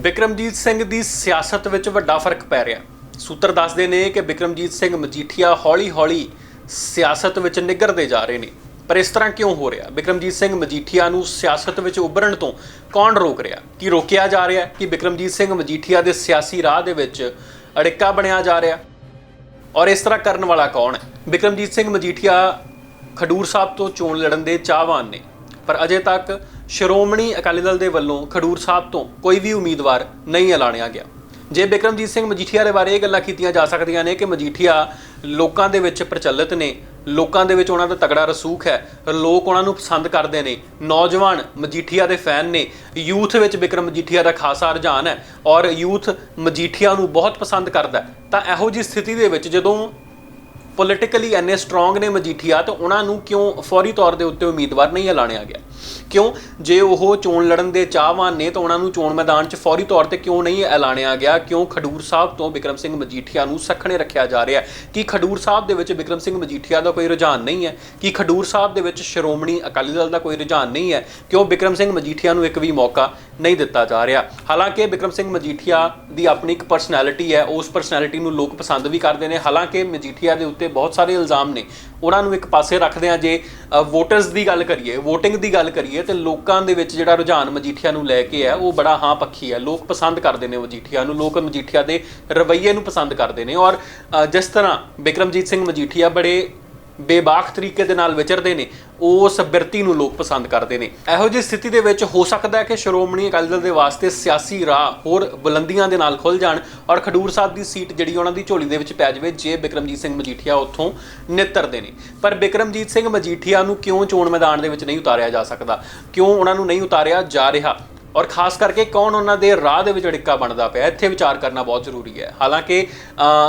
ਬਿਕਰਮਜੀਤ ਸਿੰਘ ਦੀ ਸਿਆਸਤ ਵਿੱਚ ਵੱਡਾ ਫ਼ਰਕ ਪੈ ਰਿਹਾ। ਸੂਤਰ ਦੱਸਦੇ ਨੇ ਕਿ ਬਿਕਰਮਜੀਤ ਸਿੰਘ ਮਜੀਠੀਆ ਹੌਲੀ-ਹੌਲੀ ਸਿਆਸਤ ਵਿੱਚ ਨਿੱਘਰਦੇ ਜਾ ਰਹੇ ਨੇ। ਪਰ ਇਸ ਤਰ੍ਹਾਂ ਕਿਉਂ ਹੋ ਰਿਹਾ? ਬਿਕਰਮਜੀਤ ਸਿੰਘ ਮਜੀਠੀਆ ਨੂੰ ਸਿਆਸਤ ਵਿੱਚ ਉੱਭਰਨ ਤੋਂ ਕੌਣ ਰੋਕ ਰਿਹਾ? ਕੀ ਰੋਕਿਆ ਜਾ ਰਿਹਾ? ਕਿ ਬਿਕਰਮਜੀਤ ਸਿੰਘ ਮਜੀਠੀਆ ਦੇ ਸਿਆਸੀ ਰਾਹ ਦੇ ਵਿੱਚ ਅੜਿੱਕਾ ਬਣਿਆ ਜਾ ਰਿਹਾ? ਔਰ ਇਸ ਤਰ੍ਹਾਂ ਕਰਨ ਵਾਲਾ ਕੌਣ ਹੈ? ਬਿਕਰਮਜੀਤ ਸਿੰਘ ਮਜੀਠੀਆ ਖਡੂਰ ਸਾਹਿਬ ਤੋਂ ਚੋਣ ਲੜਨ ਦੇ ਚਾਹਵਾਨ ਨੇ। ਪਰ ਅਜੇ ਤੱਕ ਸ਼੍ਰੋਮਣੀ ਅਕਾਲੀ ਦਲ ਦੇ ਵੱਲੋਂ ਖਡੂਰ ਸਾਹਿਬ ਤੋਂ ਕੋਈ ਵੀ ਉਮੀਦਵਾਰ ਨਹੀਂ ਐਲਾਨਿਆ ਗਿਆ। ਜੇ ਬਿਕਰਮਜੀਤ ਸਿੰਘ ਮਜੀਠੀਆ ਦੇ ਬਾਰੇ ਇਹ ਗੱਲਾਂ ਕੀਤੀਆਂ ਜਾ ਸਕਦੀਆਂ ਨੇ ਕਿ ਮਜੀਠੀਆ ਲੋਕਾਂ ਦੇ ਵਿੱਚ ਪ੍ਰਚਲਿਤ ਨੇ, ਲੋਕਾਂ ਦੇ ਵਿੱਚ ਉਹਨਾਂ ਦਾ ਤਗੜਾ ਰਸੂਖ ਹੈ, ਲੋਕ ਉਹਨਾਂ ਨੂੰ ਪਸੰਦ ਕਰਦੇ ਨੇ, ਨੌਜਵਾਨ ਮਜੀਠੀਆ ਦੇ ਫੈਨ ਨੇ, ਯੂਥ ਵਿੱਚ ਬਿਕਰਮ ਮਜੀਠੀਆ ਦਾ ਖਾਸਾ ਰੁਝਾਨ ਹੈ ਔਰ ਯੂਥ ਮਜੀਠੀਆ ਨੂੰ ਬਹੁਤ ਪਸੰਦ ਕਰਦਾ ਤਾਂ ਇਹੋ ਜੀ ਸਥਿਤੀ ਦੇ ਵਿੱਚ ਜਦੋਂ ਪੋਲੀਟੀਕਲੀ ਐਨੇ ਸਟਰੋਂਗ ਨੇ ਮਜੀਠੀਆ, ਤਾਂ ਉਹਨਾਂ ਨੂੰ ਕਿਉਂ ਫੌਰੀ ਤੌਰ ਦੇ ਉੱਤੇ ਉਮੀਦਵਾਰ ਨਹੀਂ ਐਲਾਨਿਆ ਗਿਆ? ਕਿਉਂ? ਜੇ ਉਹ ਚੋਣ ਲੜਨ ਦੇ ਚਾਹਵਾਨ ਨੇ, ਤਾਂ ਉਹਨਾਂ ਨੂੰ ਚੋਣ ਮੈਦਾਨ 'ਚ ਫੌਰੀ ਤੌਰ ਤੇ ਕਿਉਂ ਨਹੀਂ ਐਲਾਨਿਆ ਗਿਆ? ਕਿਉਂ ਖਡੂਰ ਸਾਹਿਬ ਤੋਂ ਬਿਕਰਮ ਸਿੰਘ ਮਜੀਠੀਆ ਨੂੰ ਸੱਖਣੇ ਰੱਖਿਆ ਜਾ ਰਿਹਾ? ਕਿ ਖਡੂਰ ਸਾਹਿਬ ਦੇ ਵਿੱਚ ਬਿਕਰਮ ਸਿੰਘ ਮਜੀਠੀਆ ਦਾ ਕੋਈ ਰੁਝਾਨ ਨਹੀਂ ਹੈ? ਕਿ ਖਡੂਰ ਸਾਹਿਬ ਦੇ ਵਿੱਚ ਸ਼੍ਰੋਮਣੀ ਅਕਾਲੀ ਦਲ ਦਾ ਕੋਈ ਰੁਝਾਨ ਨਹੀਂ ਹੈ? ਕਿਉਂ ਬਿਕਰਮ ਸਿੰਘ ਮਜੀਠੀਆ ਨੂੰ ਇੱਕ ਵੀ ਮੌਕਾ ਨਹੀਂ ਦਿੱਤਾ ਜਾ ਰਿਹਾ? ਹਾਲਾਂਕਿ ਬਿਕਰਮ ਸਿੰਘ ਮਜੀਠੀਆ ਦੀ ਆਪਣੀ ਇੱਕ ਪਰਸਨੈਲਿਟੀ ਹੈ, ਉਸ ਪਰਸਨੈਲਿਟੀ ਨੂੰ ਲੋਕ ਪਸੰਦ ਵੀ ਕਰਦੇ ਨੇ। ਹਾਲਾਂਕਿ ਮਜੀਠੀਆ ਦੇ ਉੱਤੇ ਬਹੁਤ ਸਾਰੇ ਇਲਜ਼ਾਮ ਨੇ। ਉਹਨਾਂ ਨੂੰ ਇੱਕ ਪਾਸੇ ਰੱਖਦੇ ਆ ਜੇ ਵੋਟਰਸ ਦੀ ਗੱਲ ਕਰੀਏ, VOTING ਦੀ ਗੱਲ ਕਰੀਏ, ਤੇ ਲੋਕਾਂ ਦੇ ਵਿੱਚ ਜਿਹੜਾ ਰੁਝਾਨ ਮਜੀਠੀਆ ਨੂੰ ਲੈ ਕੇ ਆ ਉਹ ਬੜਾ ਹਾਂ ਪੱਖੀ ਹੈ। ਲੋਕ ਪਸੰਦ ਕਰਦੇ ਨੇ ਮਜੀਠੀਆ ਨੂੰ, ਲੋਕ ਮਜੀਠੀਆ ਦੇ ਰਵੱਈਏ ਨੂੰ ਪਸੰਦ ਕਰਦੇ ਨੇ। ਔਰ ਜਿਸ ਤਰ੍ਹਾਂ ਬਿਕਰਮਜੀਤ ਸਿੰਘ ਮਜੀਠੀਆ ਬੜੇ ਬੇਬਾਕ ਤਰੀਕੇ ਦੇ ਨਾਲ ਵਿਚਰਦੇ ਨੇ, ਉਸ ਬਿਰਤੀ ਨੂੰ ਲੋਕ ਪਸੰਦ ਕਰਦੇ ਨੇ। ਇਹੋ ਜਿਹੀ ਸਥਿਤੀ ਦੇ ਵਿੱਚ ਹੋ ਸਕਦਾ ਹੈ ਕਿ ਸ਼੍ਰੋਮਣੀ ਅਕਾਲੀ ਦਲ ਦੇ ਵਾਸਤੇ ਸਿਆਸੀ ਰਾਹ ਹੋਰ ਬੁਲੰਦੀਆਂ ਦੇ ਨਾਲ ਖੁੱਲ ਜਾਣ ਔਰ ਖਡੂਰ ਸਾਹਿਬ ਦੀ ਸੀਟ ਜਿਹੜੀ ਉਹਨਾਂ ਦੀ ਝੋਲੀ ਦੇ ਵਿੱਚ ਪੈ ਜਾਵੇ, ਜੇ ਬਿਕਰਮਜੀਤ ਸਿੰਘ ਮਜੀਠੀਆ ਉੱਥੋਂ ਨਿੱਤਰਦੇ ਨੇ। ਪਰ ਬਿਕਰਮਜੀਤ ਸਿੰਘ ਮਜੀਠੀਆ ਨੂੰ ਕਿਉਂ ਚੋਣ ਮੈਦਾਨ ਦੇ ਵਿੱਚ ਨਹੀਂ ਉਤਾਰਿਆ ਜਾ ਸਕਦਾ? ਕਿਉਂ ਉਹਨਾਂ ਨੂੰ ਨਹੀਂ ਉਤਾਰਿਆ ਜਾ ਰਿਹਾ? ਔਰ ਖਾਸ ਕਰਕੇ ਕੌਣ ਉਹਨਾਂ ਦੇ ਰਾਹ ਦੇ ਵਿੱਚ ਅੜਿੱਕਾ ਬਣਦਾ ਪਿਆ, ਇੱਥੇ ਵਿਚਾਰ ਕਰਨਾ ਬਹੁਤ ਜ਼ਰੂਰੀ ਹੈ। ਹਾਲਾਂਕਿ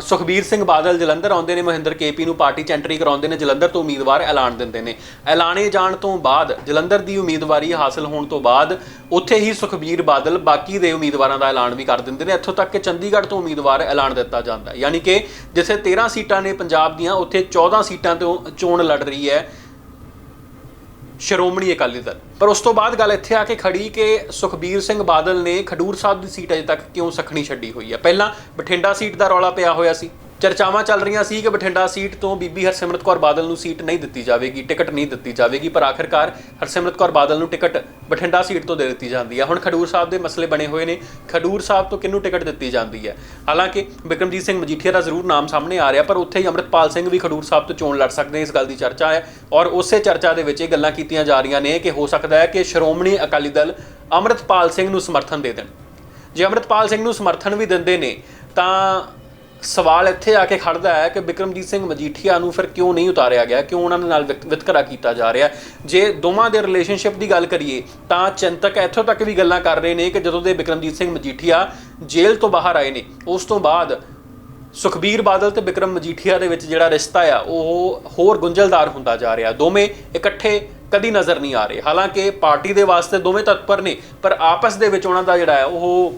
ਸੁਖਬੀਰ ਸਿੰਘ ਬਾਦਲ ਜਲੰਧਰ ਆਉਂਦੇ ਨੇ, ਮਹਿੰਦਰ ਕੇਪੀ ਨੂੰ ਪਾਰਟੀ ਚ ਐਂਟਰੀ ਕਰਾਉਂਦੇ ਨੇ, ਜਲੰਧਰ ਤੋਂ ਉਮੀਦਵਾਰ ਐਲਾਨ ਦਿੰਦੇ ਨੇ। ਐਲਾਨੇ ਜਾਣ ਤੋਂ ਬਾਅਦ, ਜਲੰਧਰ ਦੀ ਉਮੀਦਵਾਰੀ ਹਾਸਲ ਹੋਣ ਤੋਂ ਬਾਅਦ, ਉੱਥੇ ਹੀ ਸੁਖਬੀਰ ਬਾਦਲ ਬਾਕੀ ਦੇ ਉਮੀਦਵਾਰਾਂ ਦਾ ਐਲਾਨ ਵੀ ਕਰ ਦਿੰਦੇ ਨੇ। ਇੱਥੋਂ ਤੱਕ ਕਿ ਚੰਡੀਗੜ੍ਹ ਤੋਂ ਉਮੀਦਵਾਰ ਐਲਾਨ ਦਿੱਤਾ ਜਾਂਦਾ ਯਾਨੀ ਕਿ ਜਿੱਥੇ 13 ਸੀਟਾਂ ਨੇ ਪੰਜਾਬ ਦੀਆਂ, ਉੱਥੇ 14 ਸੀਟਾਂ ਤੋਂ ਚੋਣ ਲੜ ਰਹੀ ਹੈ। ਸ਼੍ਰੋਮਣੀ ਅਕਾਲੀ ਦਲ। ਪਰ ਉਸ ਤੋਂ ਬਾਅਦ ਗੱਲ ਇੱਥੇ ਆ ਕੇ ਖੜੀ ਕਿ ਸੁਖਬੀਰ ਸਿੰਘ ਬਾਦਲ ਨੇ ਖਡੂਰ ਸਾਹਿਬ ਦੀ ਸੀਟ ਅਜੇ ਤੱਕ ਕਿਉਂ ਸਖਣੀ ਛੱਡੀ ਹੋਈ ਹੈ ਪਹਿਲਾਂ ਬਠਿੰਡਾ ਸੀਟ ਦਾ ਰੌਲਾ ਪਿਆ ਹੋਇਆ ਸੀ। ਚਰਚਾਵਾਂ ਚੱਲ ਰਹੀਆਂ ਸੀ ਕਿ ਬਠਿੰਡਾ ਸੀਟ ਤੋਂ ਬੀਬੀ ਹਰਸਿਮਰਤ ਕੌਰ ਬਾਦਲ ਨੂੰ ਸੀਟ ਨਹੀਂ ਦਿੱਤੀ ਜਾਵੇਗੀ, ਟਿਕਟ ਨਹੀਂ ਦਿੱਤੀ ਜਾਵੇਗੀ, ਪਰ ਆਖਿਰਕਾਰ ਹਰਸਿਮਰਤ ਕੌਰ ਬਾਦਲ ਨੂੰ ਟਿਕਟ ਬਠਿੰਡਾ ਸੀਟ ਤੋਂ ਦੇ ਦਿੱਤੀ ਜਾਂਦੀ ਹੈ। ਹੁਣ ਖਡੂਰ ਸਾਹਿਬ ਦੇ ਮਸਲੇ ਬਣੇ ਹੋਏ ਨੇ। ਖਡੂਰ ਸਾਹਿਬ ਤੋਂ ਕਿਹਨੂੰ ਟਿਕਟ ਦਿੱਤੀ ਜਾਂਦੀ ਹੈ? ਹਾਲਾਂਕਿ ਬਿਕਰਮਜੀਤ ਸਿੰਘ ਮਜੀਠੀਆ ਦਾ ਜ਼ਰੂਰ ਨਾਮ ਸਾਹਮਣੇ ਆ ਰਿਹਾ, ਪਰ ਉੱਥੇ ਹੀ ਅੰਮ੍ਰਿਤਪਾਲ ਸਿੰਘ ਵੀ ਖਡੂਰ ਸਾਹਿਬ ਤੋਂ ਚੋਣ ਲੜ ਸਕਦੇ ਇਸ ਗੱਲ ਦੀ ਚਰਚਾ ਹੈ। ਔਰ ਉਸੇ ਚਰਚਾ ਦੇ ਵਿੱਚ ਇਹ ਗੱਲਾਂ ਕੀਤੀਆਂ ਜਾ ਰਹੀਆਂ ਨੇ ਕਿ ਹੋ ਸਕਦਾ ਹੈ ਕਿ ਸ਼੍ਰੋਮਣੀ ਅਕਾਲੀ ਦਲ ਅੰਮ੍ਰਿਤਪਾਲ ਸਿੰਘ ਨੂੰ ਸਮਰਥਨ ਦੇ ਦੇਣ। ਜੇ ਅੰਮ੍ਰਿਤਪਾਲ ਸਿੰਘ ਨੂੰ ਸਮਰਥਨ ਵੀ ਦਿੰਦੇ ਨੇ, ਤਾਂ ਸਵਾਲ ਇੱਥੇ ਆ ਕੇ ਖੜਦਾ ਹੈ ਕਿ ਬਿਕਰਮਜੀਤ ਸਿੰਘ ਮਜੀਠੀਆ ਨੂੰ ਫਿਰ ਕਿਉਂ ਨਹੀਂ ਉਤਾਰਿਆ ਗਿਆ? ਕਿਉਂ ਉਹਨਾਂ ਦੇ ਨਾਲ ਵਿਤ- ਵਿਤਕਰਾ ਕੀਤਾ ਜਾ ਰਿਹਾ? ਜੇ ਦੋਵਾਂ ਦੇ ਰਿਲੇਸ਼ਨਸ਼ਿਪ ਦੀ ਗੱਲ ਕਰੀਏ, ਤਾਂ ਚਿੰਤਕ ਇੱਥੋਂ ਤੱਕ ਵੀ ਗੱਲਾਂ ਕਰ ਰਹੇ ਨੇ ਕਿ ਜਦੋਂ ਦੇ ਬਿਕਰਮਜੀਤ ਸਿੰਘ ਮਜੀਠੀਆ ਜੇਲ੍ਹ ਤੋਂ ਬਾਹਰ ਆਏ ਨੇ, ਉਸ ਤੋਂ ਬਾਅਦ ਸੁਖਬੀਰ ਬਾਦਲ ਤੇ ਬਿਕਰਮ ਮਜੀਠੀਆ ਦੇ ਵਿੱਚ ਜਿਹੜਾ ਰਿਸ਼ਤਾ ਆ, ਉਹ ਹੋਰ ਗੁੰਝਲਦਾਰ ਹੁੰਦਾ ਜਾ ਰਿਹਾ। ਦੋਵੇਂ ਇਕੱਠੇ ਕਦੀ ਨਜ਼ਰ ਨਹੀਂ ਆ ਰਹੇ। ਹਾਲਾਂਕਿ ਪਾਰਟੀ ਦੇ ਵਾਸਤੇ ਦੋਵੇਂ ਤਤਪਰ ਨੇ, ਪਰ ਆਪਸ ਦੇ ਵਿੱਚ ਉਹਨਾਂ ਦਾ ਜਿਹੜਾ ਹੈ ਉਹ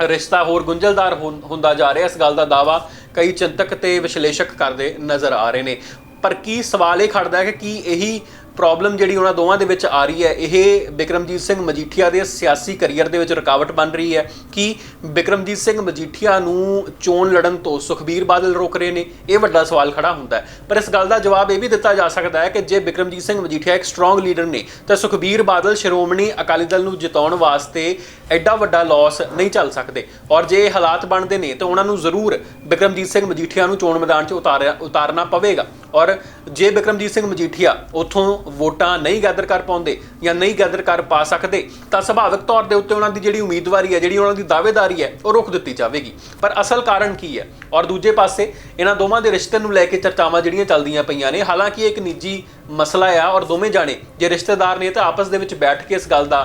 ਰਿਸ਼ਤਾ ਹੋਰ ਗੁੰਝਲਦਾਰ ਹੁੰ- ਹੁੰਦਾ ਜਾ ਰਿਹਾ। ਇਸ ਗੱਲ ਦਾ ਦਾਵਾ ਕਈ ਚਿੰਤਕ ਤੇ ਵਿਸ਼ਲੇਸ਼ਕ ਕਰਦੇ ਨਜ਼ਰ ਆ ਰਹੇ ਨੇ। ਪਰ ਕੀ ਸਵਾਲ ਇਹ ਖੜਦਾ ਹੈ ਕਿ ਕੀ ਇਹੀ ਪ੍ਰੋਬਲਮ ਜਿਹੜੀ ਉਹਨਾਂ ਦੋਵਾਂ ਦੇ ਵਿੱਚ ਆ ਰਹੀ ਹੈ, ਇਹ ਬਿਕਰਮਜੀਤ ਸਿੰਘ ਮਜੀਠੀਆ ਦੇ ਸਿਆਸੀ ਕੈਰੀਅਰ ਦੇ ਵਿੱਚ ਰੁਕਾਵਟ ਬਣ ਰਹੀ ਹੈ ਕਿ ਬਿਕਰਮਜੀਤ ਸਿੰਘ ਮਜੀਠੀਆ ਨੂੰ ਚੋਣ ਲੜਨ ਤੋਂ ਸੁਖਬੀਰ ਬਾਦਲ ਰੋਕ ਰਹੇ ਨੇ, ਇਹ ਵੱਡਾ ਸਵਾਲ ਖੜਾ ਹੁੰਦਾ ਹੈ। ਪਰ ਇਸ ਗੱਲ ਦਾ ਜਵਾਬ ਇਹ ਵੀ ਦਿੱਤਾ ਜਾ ਸਕਦਾ ਹੈ ਕਿ ਜੇ ਬਿਕਰਮਜੀਤ ਸਿੰਘ ਮਜੀਠੀਆ ਇੱਕ ਸਟਰੋਂਗ ਲੀਡਰ ਨੇ, ਤਾਂ ਸੁਖਬੀਰ ਬਾਦਲ ਸ਼੍ਰੋਮਣੀ ਅਕਾਲੀ ਦਲ ਨੂੰ ਜਿਤਾਉਣ ਵਾਸਤੇ ਐਡਾ ਵੱਡਾ ਲਾਸ ਨਹੀਂ ਚੱਲ ਸਕਦੇ। ਔਰ ਜੇ ਹਾਲਾਤ ਬਣਦੇ ਨੇ, ਤਾਂ ਉਹਨਾਂ ਨੂੰ ਜ਼ਰੂਰ ਬਿਕਰਮਜੀਤ ਸਿੰਘ ਮਜੀਠੀਆ ਨੂੰ ਚੋਣ ਮੈਦਾਨ 'ਚ ਉਤਾਰਿਆ ਉਤਾਰਨਾ ਪਵੇਗਾ। ਔਰ ਜੇ ਬਿਕਰਮਜੀਤ ਸਿੰਘ ਮਜੀਠੀਆ ਉਥੋਂ ਵੋਟਾਂ ਨਹੀਂ ਗੈਦਰ ਕਰ ਪਾਉਂਦੇ ਜਾਂ ਨਹੀਂ ਗੈਦਰ ਕਰ ਪਾ ਸਕਦੇ, ਤਾਂ ਸੁਭਾਵਿਕ ਤੌਰ ਦੇ ਉੱਤੇ ਉਹਨਾਂ ਦੀ ਜਿਹੜੀ ਉਮੀਦਵਾਰੀ ਹੈ, ਜਿਹੜੀ ਉਹਨਾਂ ਦੀ ਦਾਅਵੇਦਾਰੀ ਹੈ, ਉਹ ਰੋਕ ਦਿੱਤੀ ਜਾਵੇਗੀ। ਪਰ ਅਸਲ ਕਾਰਨ ਕੀ ਹੈ? ਔਰ ਦੂਜੇ ਪਾਸੇ ਇਹਨਾਂ ਦੋਵਾਂ ਦੇ ਰਿਸ਼ਤੇ ਨੂੰ ਲੈ ਕੇ ਚਰਚਾਵਾਂ ਜਿਹੜੀਆਂ ਚੱਲਦੀਆਂ ਪਈਆਂ ਨੇ, ਹਾਲਾਂਕਿ ਇੱਕ ਨਿੱਜੀ ਮਸਲਾ ਆ ਔਰ ਦੋਵੇਂ ਜਾਣੇ ਜੇ ਰਿਸ਼ਤੇਦਾਰ ਨੇ ਤਾਂ ਆਪਸ ਦੇ ਵਿੱਚ ਬੈਠ ਕੇ ਇਸ ਗੱਲ ਦਾ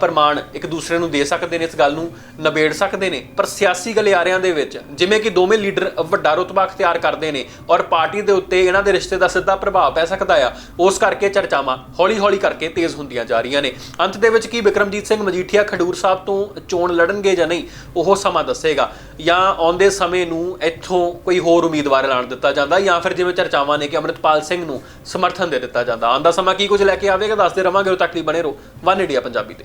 ਪ੍ਰਮਾਣ ਇੱਕ ਦੂਸਰੇ ਨੂੰ ਦੇ ਸਕਦੇ ਨੇ, ਇਸ ਗੱਲ ਨੂੰ ਨਿਬੇੜ ਸਕਦੇ ਨੇ। ਪਰ ਸਿਆਸੀ ਗਲਿਆਰਿਆਂ ਦੇ ਵਿੱਚ, ਜਿਵੇਂ ਕਿ ਦੋਵੇਂ ਲੀਡਰ ਵੱਡਾ ਰੁਤਬਾ ਅਖਤਿਆਰ ਕਰਦੇ ਨੇ ਔਰ ਪਾਰਟੀ ਦੇ ਉੱਤੇ ਇਹਨਾਂ ਦੇ ਰਿਸ਼ਤੇ ਦਾ ਸਿੱਧਾ ਪ੍ਰਭਾਵ ਪੈ ਸਕਦਾ ਆ, ਉਸ ਕਰਕੇ ਚਰਚਾਵਾਂ ਹੌਲੀ-ਹੌਲੀ ਕਰਕੇ ਤੇਜ਼ ਹੁੰਦੀਆਂ ਜਾ ਰਹੀਆਂ ਨੇ। ਅੰਤ ਦੇ ਵਿੱਚ ਕੀ ਬਿਕਰਮਜੀਤ ਸਿੰਘ ਮਜੀਠੀਆ ਖਡੂਰ ਸਾਹਿਬ ਤੋਂ ਚੋਣ ਲੜਨਗੇ ਜਾਂ ਨਹੀਂ, ਉਹ ਸਮਾਂ ਦੱਸੇਗਾ। ਜਾਂ ਆਉਂਦੇ ਸਮੇਂ ਨੂੰ ਇੱਥੋਂ ਕੋਈ ਹੋਰ ਉਮੀਦਵਾਰ ਐਲਾਨ ਦਿੱਤਾ ਜਾਂਦਾ ਜਾਂ ਫਿਰ ਜਿਵੇਂ ਚਰਚਾਵਾਂ ਨੇ ਕਿ ਅੰਮ੍ਰਿਤਪਾਲ ਸਿੰਘ ਨੂੰ ਸਮਰਥਨ ਦੇ ਦਿੱਤਾ ਜਾਂਦਾ। ਆਉਂਦਾ ਸਮਾਂ ਕੀ ਕੁਝ ਲੈ ਕੇ ਆਵੇਗਾ, ਦੱਸਦੇ ਰਵਾਂਗੇ। ਉਹ ਤੱਕ ਲਈ ਬਣੇ ਰਹੋ, ਵਨ ਇੰਡੀਆ ਪੰਜਾਬੀ ਤੇ।